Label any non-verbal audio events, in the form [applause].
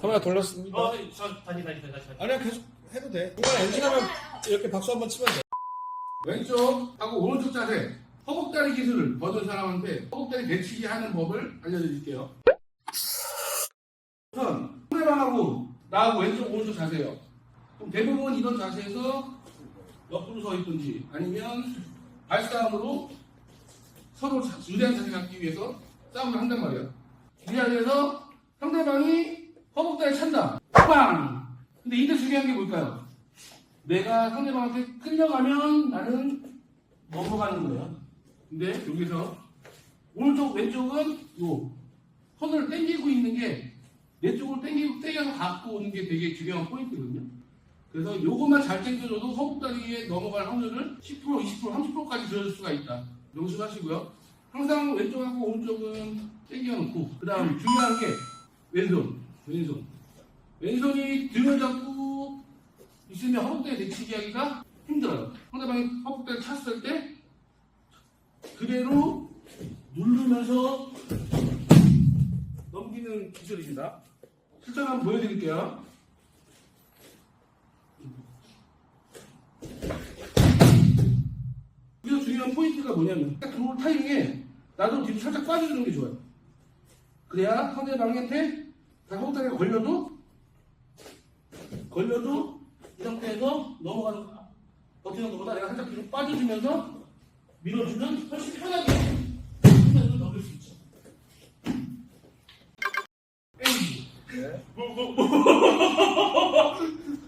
카메라 돌렸습니다. 어, 저 다시 다시 다시 다시. 아니야 계속 해도 돼. 중간에 엔진하면 이렇게 박수 한번 치면 돼. 왼쪽 하고 오른쪽 자세 허벅다리 기술을 버는 사람한테 허벅다리 내치기 하는 법을 알려드릴게요. 우선 상대방하고 나하고 왼쪽 오른쪽 자세요. 그럼 대부분 이런 자세에서 옆으로 서 있든지 아니면 발싸움으로 서로 자- 유리한 자세 갖기 위해서 싸움을 한단 말이야. 이 자리에서 상대방이 허벅다리 찬다. 빵! 근데 이때 중요한 게 뭘까요? 내가 상대방한테 끌려가면 나는 넘어가는 거예요. 근데 여기서 오른쪽 왼쪽은 요 손을 당기고 있는 게 내 쪽으로 당기고 당겨서 갖고 오는 게 되게 중요한 포인트거든요. 그래서 요것만 잘 챙겨줘도 허벅다리에 넘어갈 확률을 10%, 20%, 30%까지 줄여줄 수가 있다. 명심하시고요. 항상 왼쪽하고 오른쪽은 당겨놓고 그 다음 중요한 게 왼손, 왼손. 왼손이 등을 잡고 있으면 허벅다리 내치기 하기가 힘들어요. 상대방이 허벅다리 찼을 때 그대로 누르면서 넘기는 기술입니다. 실전 한번 보여드릴게요. 여기서 중요한 포인트가 뭐냐면 딱 들어올 타이밍에 나도 뒤로 살짝 빠져주는 게 좋아요. 그래야 상대방한테 허벅다리가 걸려도 걸려도 이 상태에서 넘어가는 버티는 것보다 내가 살짝 뒤로 빠져주면서 밀어주면 훨씬 편하게 힘을 넣을 수 있죠. 에이. [laughs]